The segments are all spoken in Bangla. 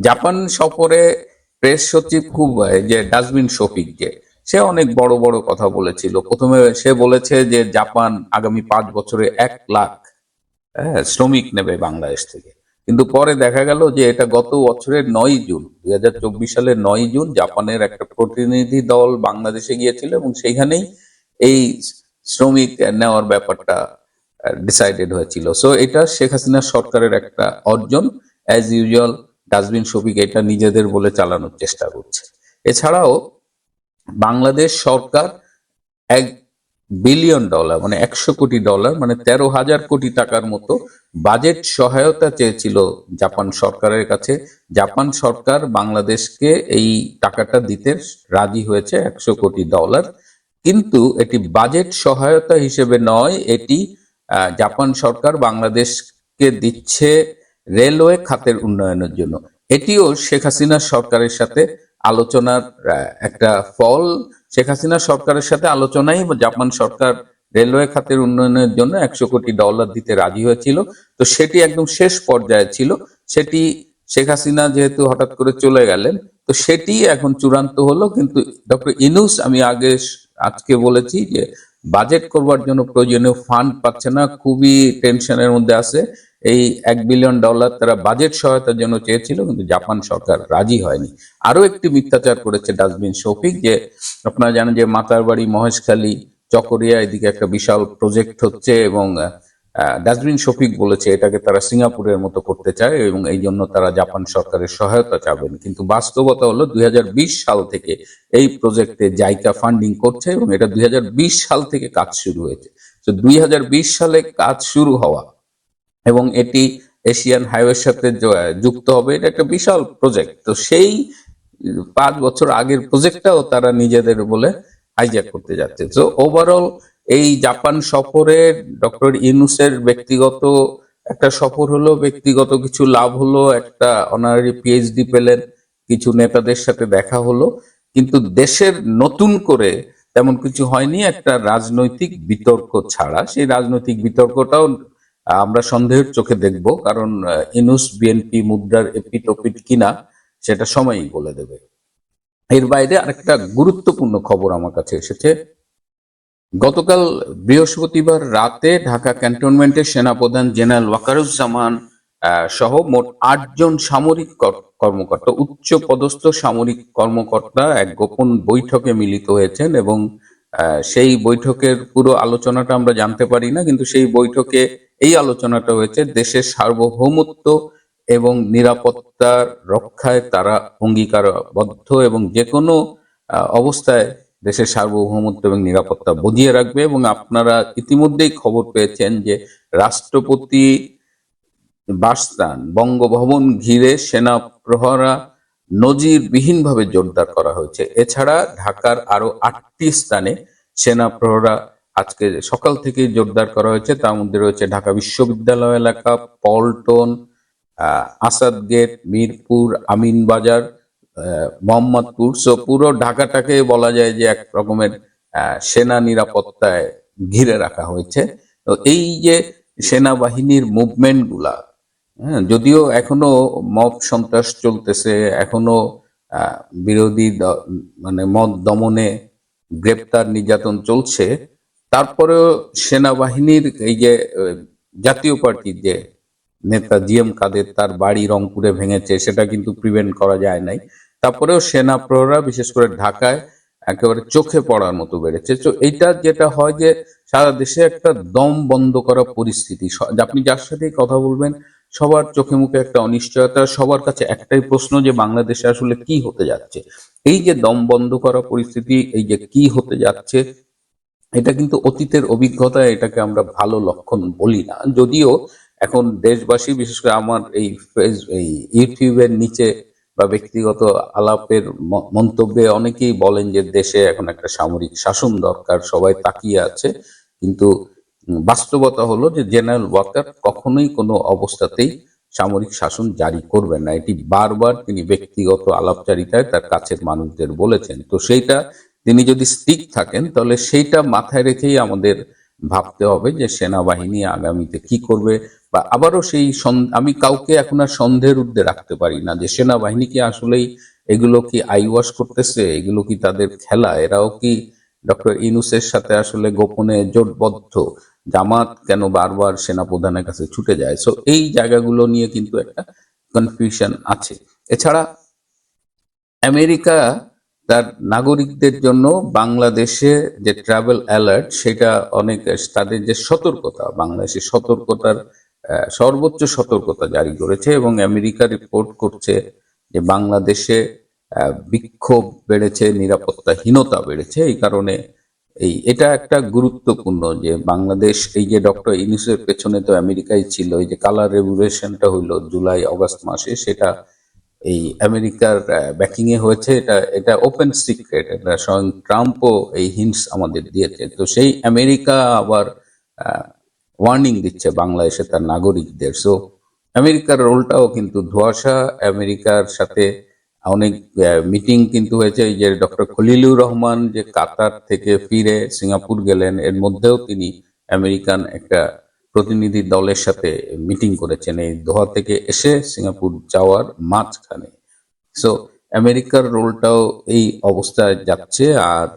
জাপান সফরে প্রেস সচিব খুব যে ডাস্টবিন শফিক যে সে অনেক বড় বড় কথা বলেছিল। প্রথমে সে বলেছে যে জাপান আগামী পাঁচ বছরে এক লাখ হ্যাঁ, শ্রমিক নেবে বাংলাদেশ থেকে। কিন্তু পরে দেখা গেল যে এটা গত বছরের নয় জুন দুই হাজার চব্বিশ সালের নয় জুন জাপানের একটা প্রতিনিধি দল বাংলাদেশে গিয়েছিল এবং সেইখানেই এই শ্রমিক নেওয়ার ব্যাপারটা ডিসাইডেড হয়েছিল। সো এটা শেখ হাসিনা সরকারের একটা অর্জন অ্যাজ ইউজুয়াল ডাস্টবিন শফিক এটা নিজেদের বলে চালানোর চেষ্টা করছে। এছাড়াও বাংলাদেশ সরকার এক বিলিয়ন ডলার মানে একশো কোটি ডলার মানে তেরো হাজার কোটি টাকার মতো বাজেট সহায়তা চেয়েছিল জাপান সরকারের কাছে। জাপান সরকার বাংলাদেশকে এই টাকাটা দিতে রাজি হয়েছে একশো কোটি ডলার। কিন্তু এটি বাজেট সহায়তা হিসেবে নয়, এটি জাপান সরকার বাংলাদেশকে দিচ্ছে রেলওয়ে খাতের উন্নয়নের জন্য। এটিও শেখ হাসিনা সরকারের সাথে আলোচনার একটা ফল। শেখ হাসিনা সরকারের সাথে আলোচনায় জাপান সরকার রেলওয়ে খাতের উন্নয়নের জন্য একশো কোটি ডলার দিতে রাজি হয়েছিল। তো সেটি একদম শেষ পর্যায়ে ছিল। সেটি শেখ হাসিনা যেহেতু হঠাৎ করে চলে গেলেন, তো সেটি এখন চূড়ান্ত হলো। কিন্তু ডক্টর ইনুস, আমি আগে আজকে বলেছি যে, বাজেট করবার জন্য প্রয়োজনীয় ফান্ড পাচ্ছে না, খুবই টেনশনের মধ্যে আছে। এই এক বিলিয়ন ডলার তারা বাজেট সহায়তার জন্য চেয়েছিল, কিন্তু জাপান সরকার রাজি হয়নি। আরও একটি মিথ্যাচার করেছে ডাস্টবিন শফিক যে, আপনারা জানেন যে মাতারবাড়ি মহেশখালী চকরিয়া, এদিকে একটা বিশাল প্রজেক্ট হচ্ছে এবং ডাস্টবিন শফিক বলেছে এটাকে তারা সিঙ্গাপুরের মতো করতে চায় এবং এই জন্য তারা জাপান সরকারের সহায়তা চাবেন। কিন্তু বাস্তবতা হলো দুই হাজার বিশ সাল থেকে এই প্রজেক্টে জাইকা ফান্ডিং করছে এবং এটা দুই হাজার বিশ সাল থেকে কাজ শুরু হয়েছে। তো দুই হাজার বিশ সালে কাজ শুরু হওয়া এবং এটি এশিয়ান হাইওয়ের সাথে যুক্ত হবে। এটা একটা বিশাল প্রজেক্ট তো সেই পাঁচ বছর আগের প্রজেক্টটাও তারা নিজেদের বলে হাইজ্যাক করতে যাচ্ছে। তো ওভারঅল এই জাপান সফরে ডক্টর ইউনুসের ব্যক্তিগত একটা সফর হলো, ব্যক্তিগত কিছু লাভ হলো, একটা অনারারি পিএইচডি পেলেন, কিছু নেতাদের সাথে দেখা হলো। কিন্তু দেশের নতুন করে তেমন কিছু হয়নি, একটা রাজনৈতিক বিতর্ক ছাড়া। সেই রাজনৈতিক বিতর্কটাও আমরা সন্দেহের চোখে দেখব, কারণ ইনুস বিএনপি মুদ্রার এপিট ওপিট কিনা সেটা সময়ই বলে দেবে। এর বাইরে আরেকটা গুরুত্বপূর্ণ খবর আমার কাছে এসেছে। গতকাল বৃহস্পতিবার রাতে ঢাকা ক্যান্টনমেন্টের সেনাপ্রধান জেনারেল ওয়াকারুজ্জামান সহ মোট আটজন সামরিক কর- কর্মকর্তা উচ্চ পদস্থ সামরিক কর্মকর্তা এক গোপন বৈঠকে মিলিত হয়েছেন এবং সেই বৈঠকের পুরো আলোচনাটা আমরা জানতে পারি না, কিন্তু সেই বৈঠকে এই আলোচনাটা হয়েছে, দেশের সার্বভৌমত্ব এবং নিরাপত্তা রক্ষায় তারা অঙ্গীকারবদ্ধ এবং যে কোনো অবস্থায় দেশের সার্বভৌমত্ব এবং নিরাপত্তা বজিয়ে রাখবে এবং আপনারা ইতিমধ্যেই খবর পেয়েছেন যে রাষ্ট্রপতি বাসস্থান, বঙ্গভবন ঘিরে সেনা প্রহরা নজিরবিহীনভাবে জোরদার করা হয়েছে। এছাড়া ঢাকার আরও আটটি স্থানে সেনা প্রহরা আজকে সকাল থেকে জোরদার করা হয়েছে। তার মধ্যে রয়েছে ঢাকা বিশ্ববিদ্যালয় এলাকা, পল্টন আসাদ গেট, মিরপুর, আমিনবাজার মোহাম্মদপুর। সো পুরো ঢাকাটাকে বলা যায় যে এক রকমের সেনা নিরাপত্তায় ঘিরে রাখা হয়েছে। তো এই যে সেনাবাহিনীর মুভমেন্টগুলা হ্যাঁ, যদিও এখনও মব সন্ত্রাস চলতেছে এখনও বিরোধী মানে মত দমনে গ্রেপ্তার নির্যাতন চলছে। তারপরেও সেনাবাহিনীর এই যে জাতীয় পার্টির যে নেতা জি এম কাদের তার বাড়ি রংপুরে ভেঙেছে সেটা কিন্তু প্রিভেন্ট করা যায় নাই। তারপরেও সেনা প্রহরা বিশেষ করে ঢাকায় একেবারে চোখে পড়ার মতো বেড়েছে। তো এইটা যেটা হয় যে সারা দেশে একটা দম বন্ধ করা পরিস্থিতি। আপনি যার সাথেই কথা বলবেন সবার চোখে মুখে একটা অনিশ্চয়তা, সবার কাছে একটাই প্রশ্ন যে বাংলাদেশে আসলে কি হতে যাচ্ছে? এই যে দম বন্ধ করা পরিস্থিতি, এই যে কি হতে যাচ্ছে, এটা কিন্তু অতীতের অভিজ্ঞতা, এটাকে আমরা ভালো লক্ষণ বলি না। যদিও এখন দেশবাসী, বিশেষ করে আমার এই এই ইউটিউবের নিচে বা ব্যক্তিগত আলাপের মন্তব্যে অনেকেই বলেন যে দেশে এখন একটা সামরিক শাসন দরকার, সবাই তাকিয়ে আছে। কিন্তু বাস্তবতা হলো যে জেনারেল ওয়াকার কখনোই কোনো অবস্থাতেই সামরিক শাসন জারি করবেন না। এটি বারবার তিনি ব্যক্তিগত আলাপচারিতায় তার কাছের মানুষদের বলেছেন। তো সেইটা তিনি যদি স্টিক থাকেন, তাহলে সেইটা মাথায় রেখেই আমাদের ভাবতে হবে যে সেনাবাহিনী আগামীতে কি করবে বা আবারও সেই আমি কাউকে এখন আর সন্দেহের ঊর্ধ্বে রাখতে পারি না যে সেনাবাহিনী কি আসলেই এগুলো কি আইওয়াশ করতেছে, এগুলো কি তাদের খেলা? এরাও কি ডক্টর ইনুসের সাথে আসলে গোপনে জোটবদ্ধ? জামাত কেন বারবার সেনাপ্রধানের কাছে ছুটে যায়? সো এই জায়গাগুলো নিয়ে কিন্তু একটা কনফিউশন আছে। এছাড়া আমেরিকা তার নাগরিকদের জন্য বাংলাদেশে যে ট্রাভেল অ্যালার্ট সেটা অনেক, তাদের যে সতর্কতা, বাংলাদেশের সতর্কতার সর্বোচ্চ সতর্কতা জারি করেছে এবং আমেরিকা রিপোর্ট করছে যে বাংলাদেশে বিক্ষোভ বেড়েছে, নিরাপত্তাহীনতা বেড়েছে। এই কারণে এই, এটা একটা গুরুত্বপূর্ণ যে বাংলাদেশ, এই যে ডক্টর ইউনুসের পেছনে তো আমেরিকাই ছিল, এই যে কালার রেভুলেশনটা হইল জুলাই, অগস্ট মাসে, সেটা এই আমেরিকার ব্যাকিং এ হয়েছে, এটা এটা ওপেন সিক্রেট এটা স্বয়ং ট্রাম্পও এই হিন্টস আমাদের দিয়েছে। তো সেই আমেরিকা আবার ওয়ার্নিং দিচ্ছে বাংলাদেশে তার নাগরিকদের। সো আমেরিকার রোলটাও কিন্তু ধোয়াশা, আমেরিকার সাথে অনেক মিটিং কিন্তু হয়েছে যে ডক্টর খলিলুর রহমান যে কাতার থেকে ফিরে সিঙ্গাপুর গেলেন, এর মধ্যেও তিনি আমেরিকান একটা প্রতিনিধি দলের সাথে মিটিং করেছেন। এই দোহা থেকে এসে সিঙ্গাপুর যাওয়ার মাঝখানে। সো আমেরিকার রোলটাও এই অবস্থায় যাচ্ছে। আর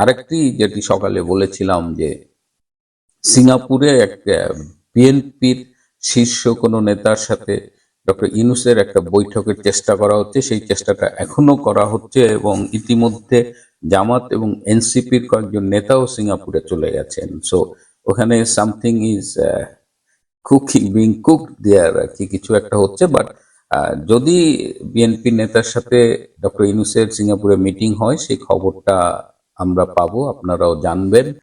আরেকটি যেটি সকালে বলেছিলাম যে সিঙ্গাপুরে এক বিএনপির শীর্ষ কোনো নেতার সাথে ডক্টর ইউনুসের একটা বৈঠকের চেষ্টা করা হচ্ছে। সেই চেষ্টাটা এখনও করা হচ্ছে এবং ইতিমধ্যে জামাত এবং এনসিপির কয়েকজন নেতাও সিঙ্গাপুরে চলে গেছেন। সো ওখানে something is cooking being cook there আর কি কিছু একটা হচ্ছে। বাট যদি বিএনপি নেতার সাথে ডক্টর ইউনুসের সিঙ্গাপুরে মিটিং হয়, সেই খবরটা আমরা পাবো, আপনারাও জানবেন।